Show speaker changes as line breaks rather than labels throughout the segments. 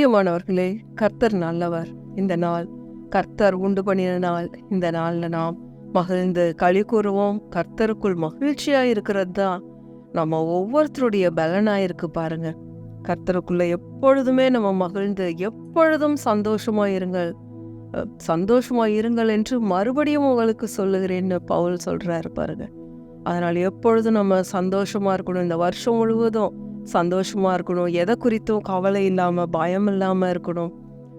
பிரியமானவர்களே கர்த்தர் நல்லவர். இந்த நாள் கர்த்தர் உண்டு பண்ணின நாள். இந்த நாளில் நாம் மகிழ்ந்து களி கூறுவோம். கர்த்தருக்குள் மகிழ்ச்சியாக இருக்கிறது தான் நம்ம ஒவ்வொருத்தருடைய பலனாக இருக்கு பாருங்க. கர்த்தருக்குள்ளே எப்பொழுதுமே நம்ம மகிழ்ந்து எப்பொழுதும் சந்தோஷமாக இருங்கள். சந்தோஷமாக இருங்கள் என்று மறுபடியும் உங்களுக்கு சொல்லுகிறேன்னு பவுல் சொல்கிறாரு பாருங்க. அதனால் எப்பொழுதும் நம்ம சந்தோஷமாக இருக்கணும். இந்த வருஷம் முழுவதும் சந்தோஷமா இருக்கணும். எதை குறித்தும் கவலை இல்லாம பயம் இல்லாம இருக்கணும்.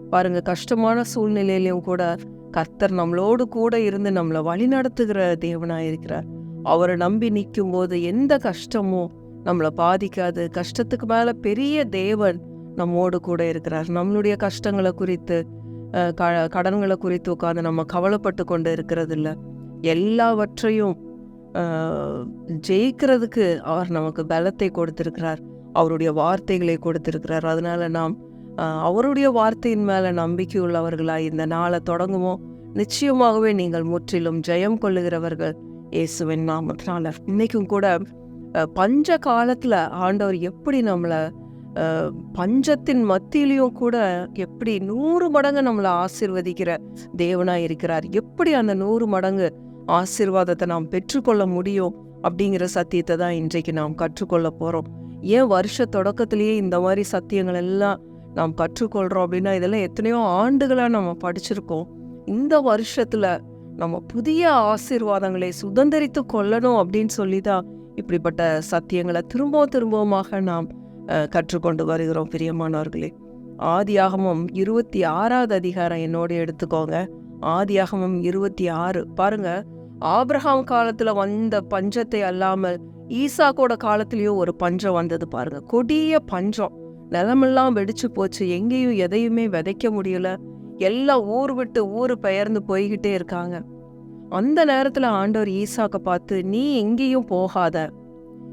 பாருங்க கஷ்டமான சூழ்நிலையிலையும் கூட கர்த்தர் நம்மளோடு கூட இருந்து நம்மளை வழி நடத்துகிற தேவனாக இருக்கிறார். அவரை நம்பி நிற்கும் போது எந்த கஷ்டமும் நம்மளை பாதிக்காது. கஷ்டத்துக்கு மேல பெரிய தேவன் நம்மோடு கூட இருக்கிறார். நம்மளுடைய கஷ்டங்களை குறித்து க கடன்களை குறித்து உட்காந்து நம்ம கவலைப்பட்டு கொண்டு இருக்கிறதில்ல. எல்லாவற்றையும் ஜெயிக்கிறதுக்கு அவர் நமக்கு பலத்தை கொடுத்திருக்கிறார். அவருடைய வார்த்தைகளை கொடுத்திருக்கிறார். அதனால நாம் அவருடைய வார்த்தையின் மேலே நம்பிக்கை உள்ளவர்களாய் இந்த நாளை தொடங்குவோம். நிச்சயமாகவே நீங்கள் முற்றிலும் ஜெயம் கொள்ளுகிறவர்கள் இயேசுவின் நாமத்தினால. இன்னைக்கும் கூட பஞ்ச காலத்தில் ஆண்டவர் எப்படி நம்மளை பஞ்சத்தின் மத்தியிலையும் கூட எப்படி நூறு மடங்கு நம்மளை ஆசிர்வதிக்கிற தேவனாக இருக்கிறார். எப்படி அந்த நூறு மடங்கு ஆசீர்வாதத்தை நாம் பெற்றுக்கொள்ள முடியும் அப்படிங்கிற சத்தியத்தை தான் இன்றைக்கு நாம் கற்றுக்கொள்ள போகிறோம் ஏன் வருஷ தொடக்கத்திலேயே இந்த மாதிரி சத்தியங்கள் எல்லாம் நாம் கற்றுக்கொள்கிறோம் அப்படின்னா இதெல்லாம் எத்தனையோ ஆண்டுகளாக நம்ம படிச்சிருக்கோம். இந்த வருஷத்தில் நம்ம புதிய ஆசீர்வாதங்களை சுதந்திரித்து கொள்ளணும் அப்படின்னு சொல்லி தான் இப்படிப்பட்ட சத்தியங்களை திரும்பவும் திரும்பவுமாக நாம் கற்றுக்கொண்டு வருகிறோம் பிரியமானவர்களே. ஆதியாகமும் இருபத்தி ஆறாவது அதிகாரம் என்னோட எடுத்துக்கோங்க. ஆதியாகமம் இருபத்தி ஆறு. பாருங்க ஆப்ரஹாம் காலத்துல வந்த பஞ்சத்தை அல்லாமல் ஈசாக்கோட காலத்திலயும் ஒரு பஞ்சம் வந்தது பாருங்க. கொடிய பஞ்சம். நிலமெல்லாம் வெடிச்சு போச்சு. எங்கேயும் எதையுமே விதைக்க முடியல. எல்லாம் ஊர் விட்டு ஊர் பெயர்ந்து போய்கிட்டே இருக்காங்க. அந்த நேரத்துல ஆண்டவர் ஈசாக்க பார்த்து நீ எங்கேயும் போகாத.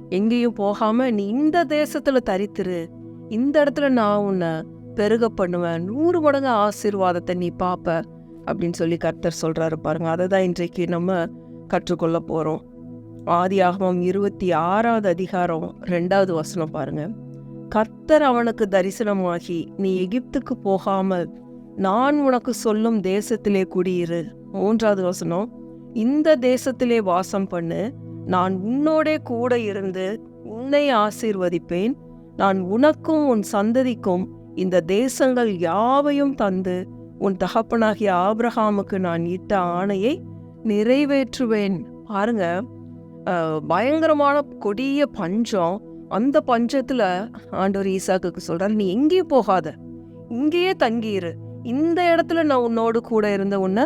எங்கேயும் போகாம நீ இந்த தேசத்துல தரித்திரு. இந்த இடத்துல நான் உன்னை பெருக பண்ணுவேன். நூறு மடங்கு ஆசீர்வாதத்தை நீ பாப்ப. அப்படின்னு சொல்லி கர்த்தர் சொல்கிறாரு பாருங்க. அதை தான் இன்றைக்கு நம்ம கற்றுக்கொள்ள போகிறோம் ஆதி ஆகமம் இருபத்தி ஆறாவது அதிகாரம் ரெண்டாவது வசனம் பாருங்க. கர்த்தர் அவனுக்கு தரிசனமாகி நீ எகிப்துக்கு போகாமல் நான் உனக்கு சொல்லும் தேசத்திலே குடியிரு. மூன்றாவது வசனம் இந்த தேசத்திலே வாசம் பண்ணு. நான் உன்னோடே கூட இருந்து உன்னை ஆசீர்வதிப்பேன். நான் உனக்கும் உன் சந்ததிக்கும் இந்த தேசங்கள் யாவையும் தந்து உன் தகப்பனாகிய ஆபிரகாமுக்கு நான் இட்ட ஆணையை நிறைவேற்றுவேன். பாருங்க பயங்கரமான கொடிய பஞ்சம். அந்த பஞ்சத்துல ஆண்டவர் ஈசாக்குக்கு சொல்றாரு நீ எங்கேயும் போகாத. இங்கேயே தங்கியிரு. இந்த இடத்துல நான் உன்னோடு கூட இருந்த உன்னை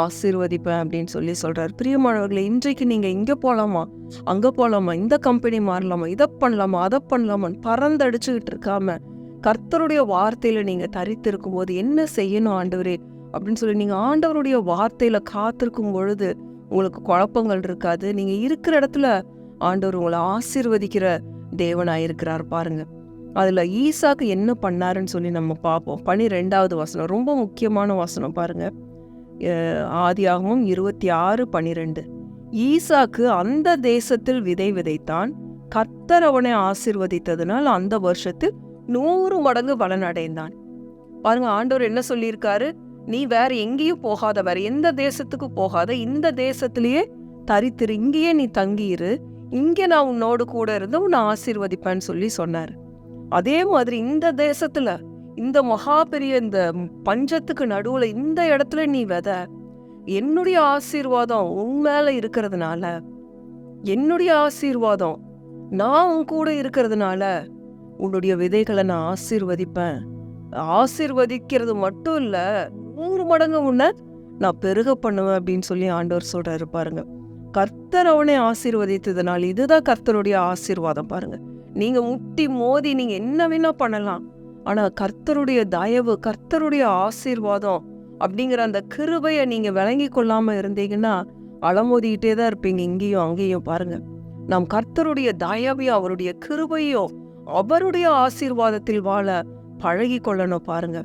ஆசீர்வதிப்பேன் அப்படின்னு சொல்லி சொல்றாரு. பிரியமானவர்களே இன்றைக்கு நீங்கள் இங்கே போகலாமா அங்க போகலாமா இந்த கம்பெனி மாறலாமா? இதை பண்ணலாமா? அதை பண்ணலாமான்னு பறந்தடிச்சுக்கிட்டு இருக்காம கர்த்தருடைய வார்த்தையில நீங்க தரித்திருக்கும் போது என்ன செய்யணும் ஆண்டவரே? அப்படின்னு சொல்லி நீங்க ஆண்டவருடைய வார்த்தையில காத்திருக்கும் பொழுது உங்களுக்கு குழப்பங்கள் இருக்காது. நீங்க இருக்கிற இடத்துல ஆண்டவர் உங்களை ஆசீர்வதிக்கிற தேவனாய் இருக்கிறார் பாருங்க. அதுல ஈசாக்கு என்ன பண்ணாருன்னு சொல்லி நம்ம பார்ப்போம். பனிரெண்டாவது வசனம் ரொம்ப முக்கியமான வசனம் பாருங்க. ஆதியாகவும் இருபத்தி ஆறு பனிரெண்டு. ஈசாக்கு அந்த தேசத்தில் விதை விதைத்தான். கர்த்தர் அவனை ஆசீர்வதித்ததினால் அந்த வருஷத்தில் நூறு மடங்கு பலன் அடைந்தான் பாருங்க ஆண்டவர் என்ன சொல்லியிருக்காரு? நீ வேற எங்கேயும் போகாத வேற எந்த தேசத்துக்கு போகாத இந்த தேசத்திலேயே தரித்திரு இங்கேயே நீ தங்கியிரு இங்கே நான் உன்னோடு கூட இருந்து உன்னை ஆசீர்வதிப்பேன்னு சொல்லி சொன்னார். அதே மாதிரி இந்த தேசத்துல இந்த மகா பெரிய இந்த பஞ்சத்துக்கு நடுவுல இந்த இடத்துல நீ வித என்னுடைய ஆசீர்வாதம் உன் மேல இருக்கிறதுனால என்னுடைய ஆசீர்வாதம் நான் உன் கூட இருக்கிறதுனால உன்னுடைய விதைகளை நான் ஆசீர்வதிப்பேன். ஆசீர்வதிக்கிறது மட்டும் இல்லை நூறு மடங்கு உன்னை நான் பெருக பண்ணுவேன் அப்படின்னு சொல்லி ஆண்டவர் சொல்கிறாரு பாருங்க. கர்த்தர் அவனை ஆசீர்வதித்ததுனால் இதுதான் கர்த்தருடைய ஆசீர்வாதம் பாருங்க. நீங்கள் முட்டி மோதி நீங்கள் என்ன வேணா பண்ணலாம். ஆனால் கர்த்தருடைய தயவு கர்த்தருடைய ஆசீர்வாதம் அப்படிங்கிற அந்த கிருபையை நீங்கள் விளங்கி கொள்ளாமல் இருந்தீங்கன்னா அலமோதிக்கிட்டே தான் இருப்பீங்க இங்கேயும் அங்கேயும் பாருங்க. நாம் கர்த்தருடைய தயவையும் அவருடைய கிருபையும் அவருடைய ஆசீர்வாதத்தில் வாழ பழகி கொள்ளணும் பாருங்க.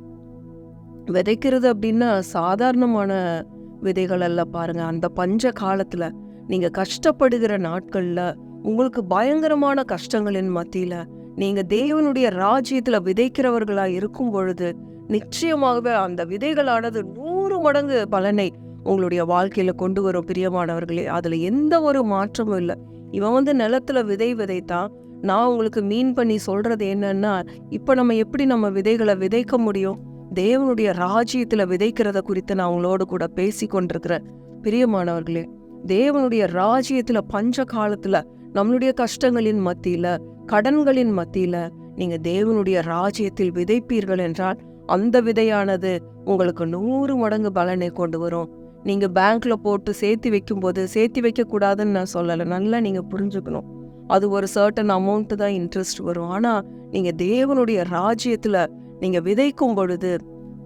விதைக்கிறது அப்படின்னா சாதாரணமான விதைகள் அல்ல பாருங்க. அந்த பஞ்ச காலத்துல நீங்க கஷ்டப்படுகிற நாட்கள்ல உங்களுக்கு பயங்கரமான கஷ்டங்களின் மத்தியில நீங்க தேவனுடைய ராஜ்யத்துல விதைக்கிறவர்களா இருக்கும் பொழுது நிச்சயமாகவே அந்த விதைகளானது நூறு மடங்கு பலனை உங்களுடைய வாழ்க்கையில கொண்டு வரும் பிரியமானவர்களே. அதுல எந்த ஒரு மாற்றமும் இல்லை. இவன் வந்து நிலத்துல விதை விதைத்தான். நான் உங்களுக்கு மீன் பண்ணி சொல்றது என்னன்னா இப்ப நம்ம எப்படி நம்ம விதைகளை விதைக்க முடியும்? தேவனுடைய ராஜ்யத்தில் விதைக்கிறத குறித்து நான் உங்களோடு கூட பேசி கொண்டிருக்கிறேன் பிரியமானவர்களே தேவனுடைய ராஜ்யத்தில் பஞ்ச காலத்துல நம்மளுடைய கஷ்டங்களின் மத்தியில கடன்களின் மத்தியில நீங்க தேவனுடைய ராஜ்யத்தில் விதைப்பீர்கள் என்றால் அந்த விதையானது உங்களுக்கு நூறு மடங்கு பலனை கொண்டு வரும். நீங்க பேங்க்ல போட்டு சேர்த்து வைக்கும்போது சேர்த்து வைக்க கூடாதுன்னு நான் சொல்லலை. நல்லா நீங்க புரிஞ்சுக்கணும். அது ஒரு சர்டன் அமௌண்ட்டு தான் இன்ட்ரெஸ்ட் வரும். ஆனா நீங்க தேவனுடைய ராஜ்யத்தில் நீங்க விதைக்கும் பொழுது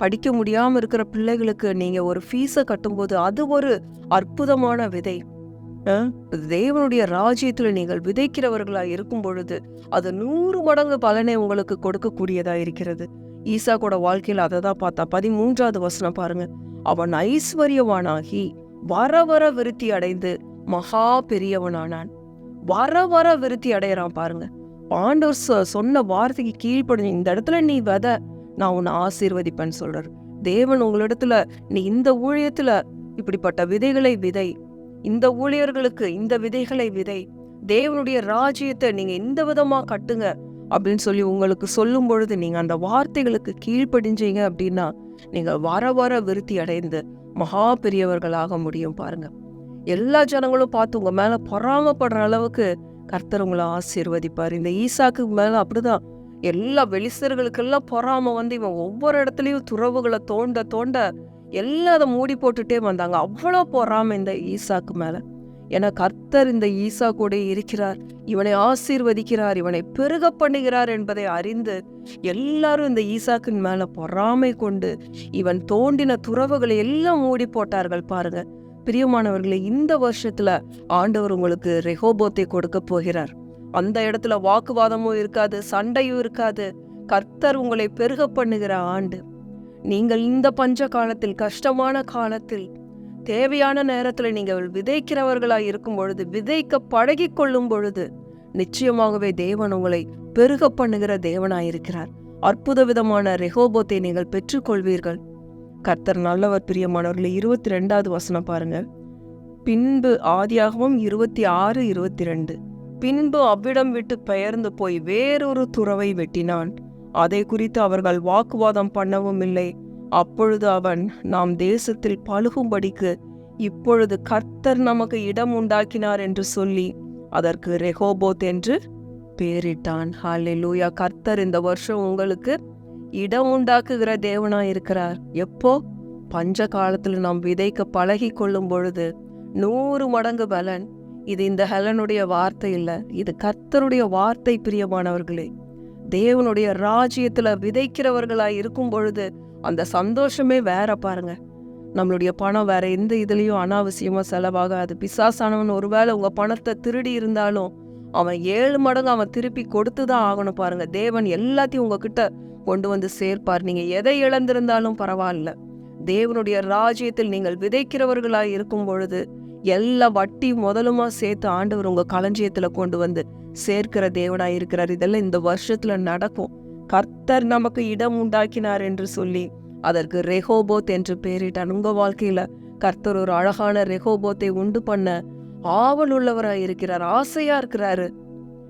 படிக்க முடியாம இருக்கிற பிள்ளைகளுக்கு நீங்க ஒரு ஃபீஸை கட்டும்போது அது ஒரு அற்புதமான விதை. தேவனுடைய ராஜ்யத்தில் நீங்கள் விதைக்கிறவர்களா இருக்கும் பொழுது அது நூறு மடங்கு பலனை உங்களுக்கு கொடுக்கக்கூடியதா இருக்கிறது. ஈசா கூட வாழ்க்கையில அதை தான் பார்த்தா பதிமூன்றாவது வசனம் பாருங்க. அவன் ஐஸ்வர்யவானாகி வர வர விருத்தி அடைந்து மகா பெரியவனானான். வர வர விருத்தி அடையிறான் பாருங்க. பாண்டவர் சொ- சொன்ன வார்த்தைக்கு கீழ்ப்படி இந்த இடத்துல நீ வித நான் உன்னை ஆசீர்வதிப்பேன்னு சொல்றாரு. தேவன் உங்களிடத்துல நீ இந்த ஊழியத்துல இப்படிப்பட்ட விதைகளை விதை. இந்த ஊழியர்களுக்கு இந்த விதைகளை விதை. தேவனுடைய ராஜ்யத்தை நீங்க இந்த விதமா கட்டுங்க அப்படின்னு சொல்லி உங்களுக்கு சொல்லும் பொழுது நீங்க அந்த வார்த்தைகளுக்கு கீழ்ப்படிஞ்சீங்க அப்படின்னா நீங்க வர வர விருத்தி அடைந்து மகா பெரியவர்களாக முடியும் பாருங்க. எல்லா ஜனங்களும் பார்த்து உங்கள் மேலே பொறாமப்படுற அளவுக்கு கர்த்தர் உங்களை ஆசீர்வதிப்பார். இந்த ஈசாக்கு மேலே அப்படிதான். எல்லா வெளிசர்களுக்கெல்லாம் பொறாம வந்து இவன் ஒவ்வொரு இடத்துலையும் துறவுகளை தோண்ட தோண்ட எல்லாம் அதை மூடி போட்டுட்டே வந்தாங்க. அவ்வளோ பொறாம இந்த ஈசாக்கு மேலே. ஏன்னா கர்த்தர் இந்த ஈசா கூட இருக்கிறார். இவனை ஆசீர்வதிக்கிறார். இவனை பெருக பண்ணுகிறார் என்பதை அறிந்து எல்லாரும் இந்த ஈசாக்கின் மேல பொறாமை கொண்டு இவன் தோண்டின துறவுகளை எல்லாம் மூடி போட்டார்கள் பாருங்க. பிரியமானவர்களே இந்த வருஷத்துல ஆண்டவர் உங்களுக்கு ரெஹோபோத்தை கொடுக்க போகிறார். அந்த இடத்துல வாக்குவாதமும் இருக்காது சண்டையும் இருக்காது. கர்த்தர் உங்களை பெருக பண்ணுகிற ஆண்டு. நீங்கள் இந்த பஞ்ச காலத்தில் கஷ்டமான காலத்தில் தேவையான நேரத்துல நீங்கள் விதைக்கிறவர்களா இருக்கும் பொழுது விதைக்க பழகி கொள்ளும் பொழுது நிச்சயமாகவே தேவன் உங்களை பெருக பண்ணுகிற தேவனாயிருக்கிறார். அற்புத விதமான ரெஹோபோத்தை நீங்கள் பெற்றுக்கொள்வீர்கள். கர்த்தர் நல்லவர் பிரியமானவர்களே இருபத்தி ரெண்டாவது வசனம் பாருங்க. பின்பு ஆதியாகவும் இருபத்தி ஆறு இருபத்தி ரெண்டு பின்பு அவ்விடம் விட்டு பெயர்ந்து போய் வேறொரு துறவை வெட்டினான். அதை குறித்து அவர்கள் வாக்குவாதம் பண்ணவும் இல்லை. அப்பொழுது அவன் நாம் தேசத்தில் பழுகும்படிக்கு இப்பொழுது கர்த்தர் நமக்கு இடம் உண்டாக்கினார் என்று சொல்லி அதற்கு ரெஹோபோத் என்று பேரிட்டான் ஹாலே லூயா கர்த்தர் இந்த வருஷம் உங்களுக்கு இடம் உண்டாக்குகிற தேவனா இருக்கிறார். எப்போ? பஞ்ச காலத்துல நாம் விதைக்க பழகி கொள்ளும் பொழுது நூறு மடங்கு பலன். இது இந்த ஹெலனுடைய வார்த்தை இல்ல. இது கர்த்தருடைய வார்த்தை பிரியமானவர்களே. தேவனுடைய ராஜ்யத்துல விதைக்கிறவர்களா இருக்கும் பொழுது அந்த சந்தோஷமே வேற பாருங்க. நம்மளுடைய பணம் வேற எந்த இதுலயும் அனாவசியமா செலவாகாது. பிசாசானவன் ஒருவேளை உங்க பணத்தை திருடி இருந்தாலும் அவன் ஏழு மடங்கு அவன் திருப்பி கொடுத்து தான் ஆகணும் பாருங்க. தேவன் எல்லாத்தையும் உங்ககிட்ட கொண்டு வந்து சேர்ப்பார். நீங்க எதை இழந்திருந்தாலும் பரவாயில்ல. தேவனுடைய ராஜ்யத்தில் நீங்கள் விதைக்கிறவர்களாக இருக்கும் பொழுது எல்லா வட்டி முதலுமா சேர்த்து ஆண்டவர் உங்க களஞ்சியத்துல கொண்டு வந்து சேர்க்கிற தேவனாக இருக்கிறார். இதெல்லாம் இந்த வருஷத்துல நடக்கும். கர்த்தர் நமக்கு இடம் உண்டாக்கினார் என்று சொல்லி அதற்கு ரெஹோபோத் என்று பெயரிட்டான். உங்க வாழ்க்கையில கர்த்தர் ஒரு அழகான ரெஹோபோத்தை உண்டு பண்ண ஆவல் உள்ளவராக இருக்கிறார் ஆசையா இருக்கிறாரு.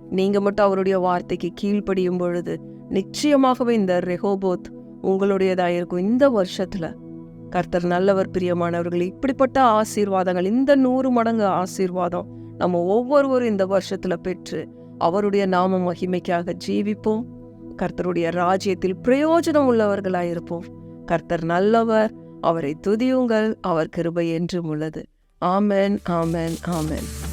நீங்க மட்டும் அவருடைய வார்த்தைக்கு கீழ்ப்படியும் பொழுது நிச்சயமாகவே இந்த ரெஹோபோத் உங்களுடையதாக இருக்கும் இந்த வருஷத்துல. கர்த்தர் நல்லவர் பிரியமானவர்கள் இப்படிப்பட்ட ஆசீர்வாதங்கள் இந்த நூறு மடங்கு ஆசீர்வாதம் நம்ம ஒவ்வொருவரும் இந்த வருஷத்துல பெற்று அவருடைய நாம மகிமைக்காக ஜீவிப்போம். கர்த்தருடைய ராஜ்யத்தில் பிரயோஜனம் உள்ளவர்களாயிருப்போம் கர்த்தர் நல்லவர் அவரை துதியுங்கள் அவர் கிருபை என்றும் உள்ளது. ஆமென் ஆமென் ஆமென்.